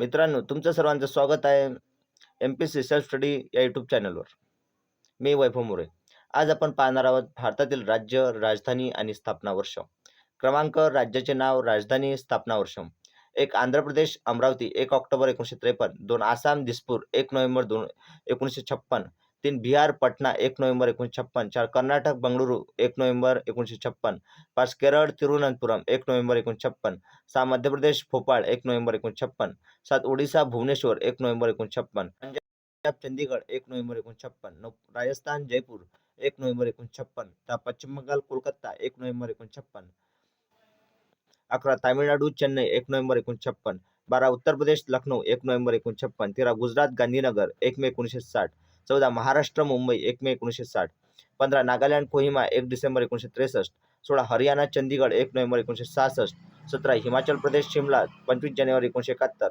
मित्रांनो तुमचं सर्वांचं स्वागत आहे M P C self study या यूट्यूब चॅनलवर मी वैभव मोरे. आज आपण पाहणार आहोत भारतातील राज्य राजधानी आणि स्थापना वर्ष. क्रमांक राज्याचे नाव राजधानी स्थापना वर्ष. एक आंध्र प्रदेश अमरावती एक ऑक्टोबर एकोणीसशे त्रेपन्न दोन आसाम दिसपूर एक नोव्हेंबर दोन एकोणीसशे छप्पन तीन बिहार पटना एक नोव्हेंबर एकोणीसशे छप्पन चार कर्नाटक बंगळुरू एक नोव्हेंबर एकोणीसशे छप्पन पाच केरळ तिरुवनंतपुरम एक नोव्हेंबर एकोणीसशे छप्पन सहा मध्य प्रदेश भोपाळ एक नोव्हेंबर एकोणीसशे छप्पन सात ओडिसा भुवनेश्वर एक नोव्हेंबर एकोणीसशे छप्पन पंजाब चंदीगड एक नोव्हेंबर एकोणीसशे छप्पन नऊ राजस्थान जयपूर एक नोव्हेंबर एकोणीसशे छप्पन दहा पश्चिम बंगाल कोलकाता एक नोव्हेंबर एकोणीसशे छप्पन अकरा तामिळनाडू चेन्नई एक नोव्हेंबर एकोणीसशे छप्पन बारा उत्तर प्रदेश लखनौ एक नोव्हेंबर एकोणीसशे छप्पन तेरा गुजरात गांधीनगर एक मे एकोणीसशे साठ चौदा महाराष्ट्र मुंबई एक मे एकोणीसशे साठ. पंधरा नागालँड कोहिमा एक डिसेंबर एकोणीसशे त्रेसष्ट. सोळा हरियाणा चंदीगड एक नोव्हेंबर एकोणीसशे सहासष्ट. सतरा हिमाचल प्रदेश शिमला पंचवीस जानेवारी एकोणीसशे एकाहत्तर.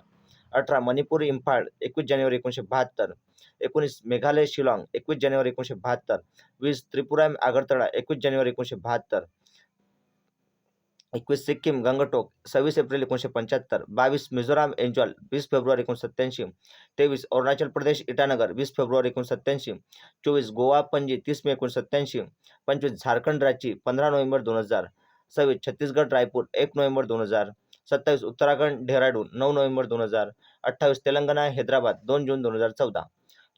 अठरा मणिपूर इम्फाळ एकवीस जानेवारी एकोणीसशे बहात्तर. एकोणीस मेघालय शिलाँग एकवीस जानेवारी एकोणीसशे बहात्तर. वीस त्रिपुरा आगरतळा एकवीस जानेवारी एकोणीसशे बहात्तर. एकवीस सिक्कीम गंगटोक सव्वीस एप्रिल एकोणीसशे पंच्याहत्तर बावीस मिझोराम एन्जॉल वीस फेब्रुवारी एकोणीसशे सत्त्याऐंशी तेवीस अरुणाचल प्रदेश इटानगर वीस फेब्रुवारी एकोणीसशे सत्त्याऐंशी चोवीस गोवा पणजी तीस मे एकोणीसशे सत्त्याऐंशी पंचवीस झारखंड रांची पंधरा नोव्हेंबर दोन हजार सव्वीस छत्तीसगड रायपूर एक नोव्हेंबर दोन हजार सत्तावीस उत्तराखंड डेहराडून नऊ नोव्हेंबर दोन हजार अठ्ठावीस तेलंगणा हैदराबाद दोन जून दोन हजार चौदा.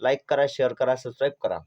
लाईक करा शेअर करा सबस्क्राईब करा.